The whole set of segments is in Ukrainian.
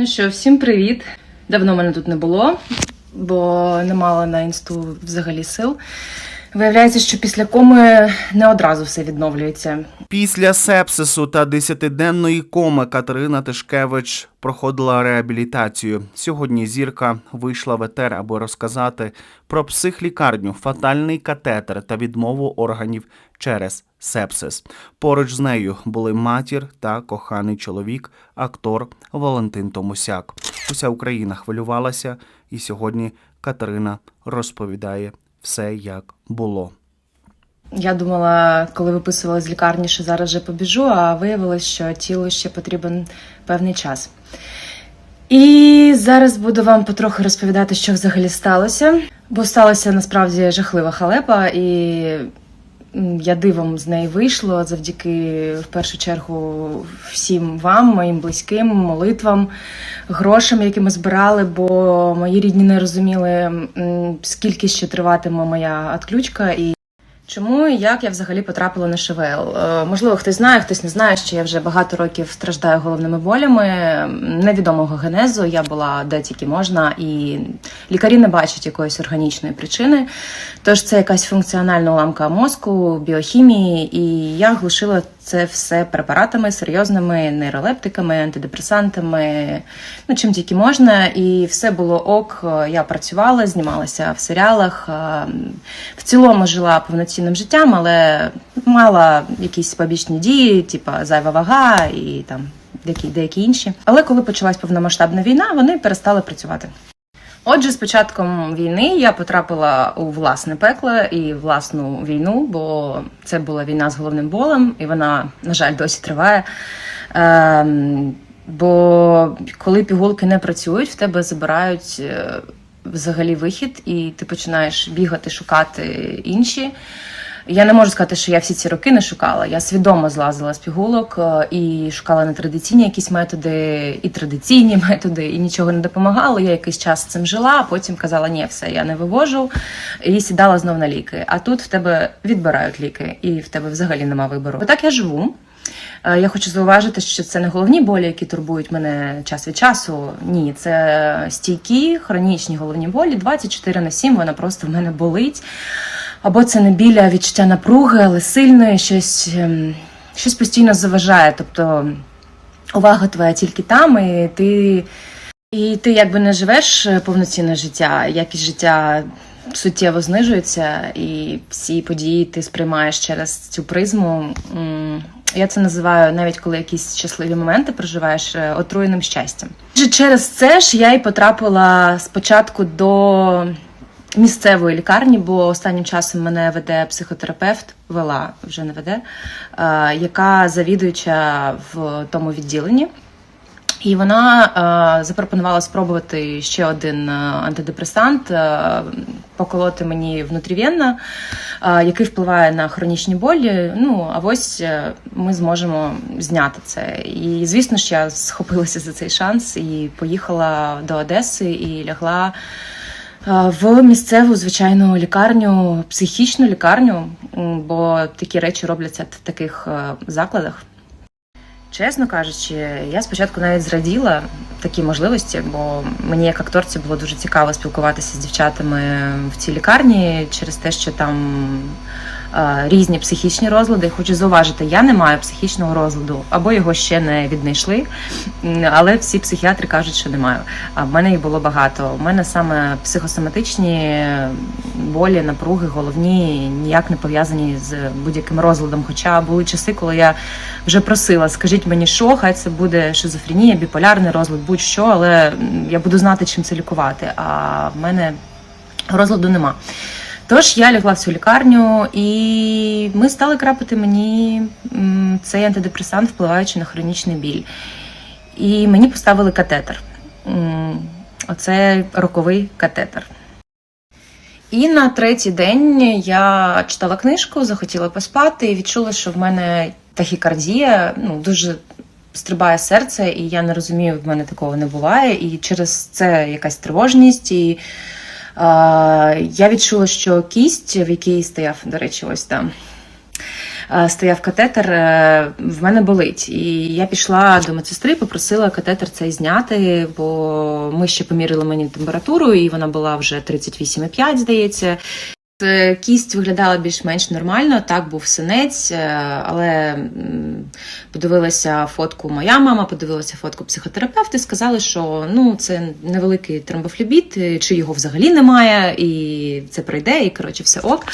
Ну що, всім привіт! Давно мене тут не було, бо не мала на інсту взагалі сил. Виявляється, що після коми не одразу все відновлюється. Після сепсису та десятиденної коми Катерина Тишкевич проходила реабілітацію. Сьогодні зірка вийшла в етер, аби розказати про психлікарню, фатальний катетер та відмову органів через сепсис. Поруч з нею були матір та коханий чоловік, актор Валентин Томусяк. Уся Україна хвилювалася, і сьогодні Катерина розповідає все, як було. Я думала, коли виписувала з лікарні, що зараз же побіжу, а виявилось, що тілу ще потрібен певний час. І зараз буду вам потрохи розповідати, що взагалі сталося. Бо сталася насправді жахлива халепа, і я дивом з неї вийшло завдяки в першу чергу всім вам, моїм близьким, молитвам, грошам, які ми збирали, бо мої рідні не розуміли, скільки ще триватиме моя відключка. І Чому і як я взагалі потрапила на ШВЛ? Е, Можливо, хтось знає, хтось не знає, що я вже багато років страждаю головними болями невідомого генезу. Я була де тільки можна, і лікарі не бачать якоїсь органічної причини. Тож це якась функціональна уламка мозку, біохімії, і я глушила це все препаратами серйозними нейролептиками, антидепресантами, ну чим тільки можна. І все було ок. Я працювала, знімалася в серіалах. В цілому жила повноцінним життям, але мала якісь побічні дії, типу зайва вага і там деякі, деякі інші. Але коли почалась повномасштабна війна, вони перестали працювати. Отже, з початком війни я потрапила у власне пекло і власну війну, бо це була війна з головним болем, і вона, на жаль, досі триває. Ем, бо коли пігулки не працюють, в тебе забирають е, взагалі вихід, і ти починаєш бігати, шукати інші. Я не можу сказати, що я всі ці роки не шукала. Я свідомо злазила з пігулок е, і шукала нетрадиційні якісь методи, і традиційні методи, і нічого не допомагало. Я якийсь час з цим жила, а потім казала, ні, все, я не вивожу, і сідала знов на ліки. А тут в тебе відбирають ліки, і в тебе взагалі нема вибору. Так я живу. Е, Я хочу зауважити, що це не головні болі, які турбують мене час від часу. Ні, це стійкі, хронічні головні болі. 24 на 7 вона просто в мене болить. Або це не біля відчуття напруги, але сильної, щось, ем, щось постійно заважає. Тобто увага твоя тільки там, і ти, і ти якби не живеш е, повноцінне життя, якість життя суттєво знижується, і всі події ти сприймаєш через цю призму. Я це називаю навіть коли якісь щасливі моменти проживаєш е, отруєним щастям. Через це ж я й потрапила спочатку до місцевої лікарні, бо останнім часом мене веде психотерапевт, вела вже не веде, е, яка завідуюча в тому відділенні. І вона е, запропонувала спробувати ще один е, антидепресант, поколоти мені внутрівенно, який впливає на хронічні болі. Ну, а ось ми зможемо зняти це. І звісно ж, я схопилася за цей шанс і поїхала до Одеси і лягла в місцеву звичайну лікарню, психічну лікарню, бо такі речі робляться в таких е, закладах. Чесно кажучи, я спочатку навіть зраділа такі можливості, бо мені як акторці було дуже цікаво спілкуватися з дівчатами в цій лікарні через те, що там е, різні психічні розлади. Хочу зауважити, я не маю психічного розладу, або його ще не віднайшли, але всі психіатри кажуть, що не маю. А в мене їх було багато. У мене саме психосоматичні болі, напруги, головні ніяк не пов'язані з будь-яким розладом. Хоча були часи, коли я вже просила, скажіть мені, що хай це буде шизофренія, біполярний розлад, будь-що, але я буду знати, чим це лікувати. А в мене розладу нема. Тож я лягла в цю лікарню, і ми стали крапати мені цей антидепресант, впливаючи на хронічний біль. І мені поставили катетер. Оце роковий катетер. І на третій день я читала книжку, захотіла поспати і відчула, що в мене тахікардія, ну дуже стрибає серце, і я не розумію, в мене такого не буває. І через це якась тривожність. І я відчула, що кість, в якій стояв, до речі, ось там. стояв катетер, е, в мене болить. І я пішла до медсестри, попросила катетер цей зняти, бо ми ще помірили мені температуру, і вона була вже 38,5, здається. Е, Кість виглядала більш-менш нормально, так був синець, е, але подивилася фотку моя мама, подивилася фотку психотерапевта сказали, що ну це невеликий тромбофлебіт, е, чи його взагалі немає, і це пройде, і коротше все ок.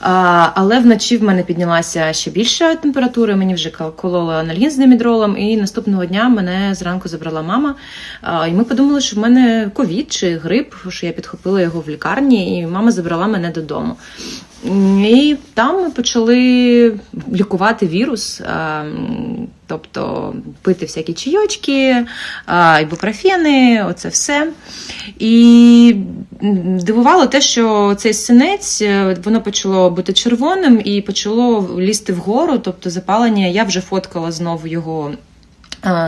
Але вночі в мене піднялася ще більша температура, мені вже кол- кололи анальгін з немідролом, і наступного дня мене зранку забрала мама. І ми подумали, що в мене ковід чи грип, що я підхопила його в лікарні, і мама забрала мене додому. І там ми почали лікувати вірус, тобто пити всякі чайочки, ібупрофени, оце все. І дивувало те, що цей синець е, воно почало бути червоним і почало лізти вгору, тобто запалення. Я вже фоткала знову його.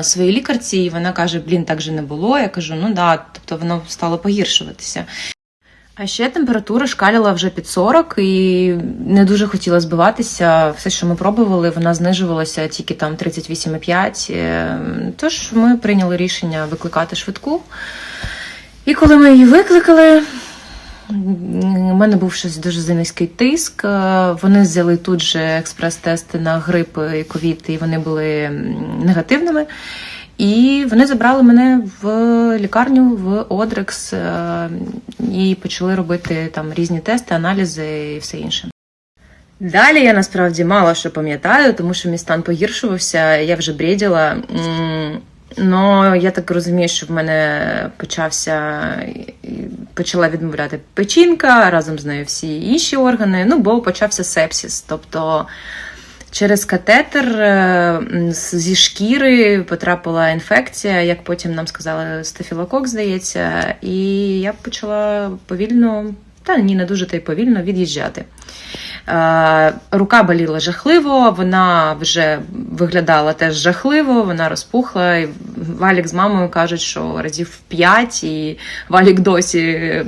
Своїй лікарці, і вона каже: Блін, так же не було. Я кажу, ну да, тобто воно стало погіршуватися. А ще температура шкаліла вже під 40 і не дуже хотіла збиватися. Все, що ми пробували, вона знижувалася тільки там 38,5. Е, Тож ми прийняли рішення викликати швидку. І коли ми її викликали, у мене був щось дуже низький тиск. Е, Вони взяли тут же експрес-тести на грип і ковід, і вони були негативними. І вони забрали мене в лікарню в Одрекс е, і почали робити там різні тести, аналізи і все інше. Далі я насправді мало що пам'ятаю, тому що мій стан погіршувався, я вже бреділа. Ну, я так розумію, що в мене почався почала відмовляти печінка, разом з нею всі інші органи. Ну, бо почався сепсис. Тобто через катетер е, зі шкіри потрапила інфекція, як потім нам сказали, стафілокок, здається, і я почала повільно, та ні, не дуже та й повільно від'їжджати. Е, Рука боліла жахливо, вона вже виглядала теж жахливо, вона розпухла. І Валік з мамою кажуть, що разів п'ять, і Валік досі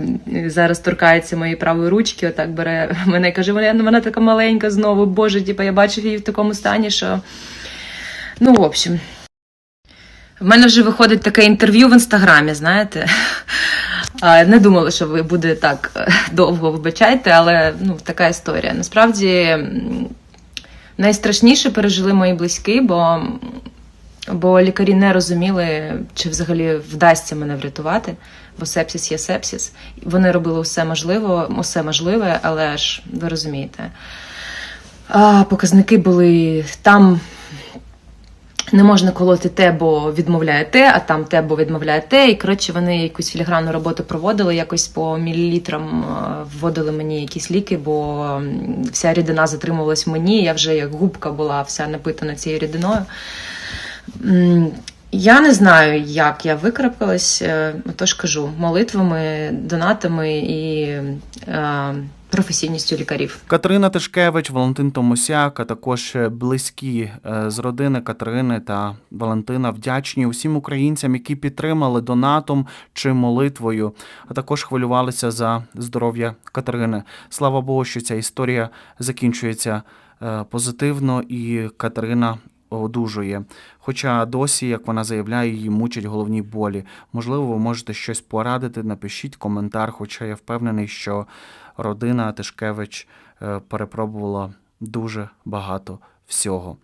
зараз торкається моєї правої ручки, отак бере мене і каже, вона, вона така маленька знову, боже, типу, я бачив її в такому стані, що. Ну, в общем. В мене вже виходить таке інтерв'ю в інстаграмі, знаєте. Не думала, що ви буде так е, довго вибачайте, але ну, така історія. Насправді найстрашніше пережили мої близькі, бо, бо лікарі не розуміли, чи взагалі вдасться мене врятувати, бо сепсис є сепсис. Вони робили все можливе, усе можливе, але ж ви розумієте. А, показники були там не можна колоти те, бо відмовляє те, а там те, бо відмовляє те. І коротше, вони якусь філігранну роботу проводили, якось по мілілітрам е, вводили мені якісь ліки, бо вся рідина затримувалась в мені. Я вже як губка була вся напитана цією рідиною. Я не знаю, як я викрапкалась, е, тож кажу, молитвами, донатами і е, професійністю лікарів. Катерина Тишкевич, Валентин Томосяк, а також близькі е, з родини Катерини та Валентина вдячні усім українцям, які підтримали донатом чи молитвою, а також хвилювалися за здоров'я Катерини. Слава Богу, що ця історія закінчується е, позитивно, і Катерина одужує. Хоча досі, як вона заявляє, її мучать головні болі. Можливо, ви можете щось порадити, напишіть коментар, хоча я впевнений, що родина Тишкевич е, перепробувала дуже багато всього.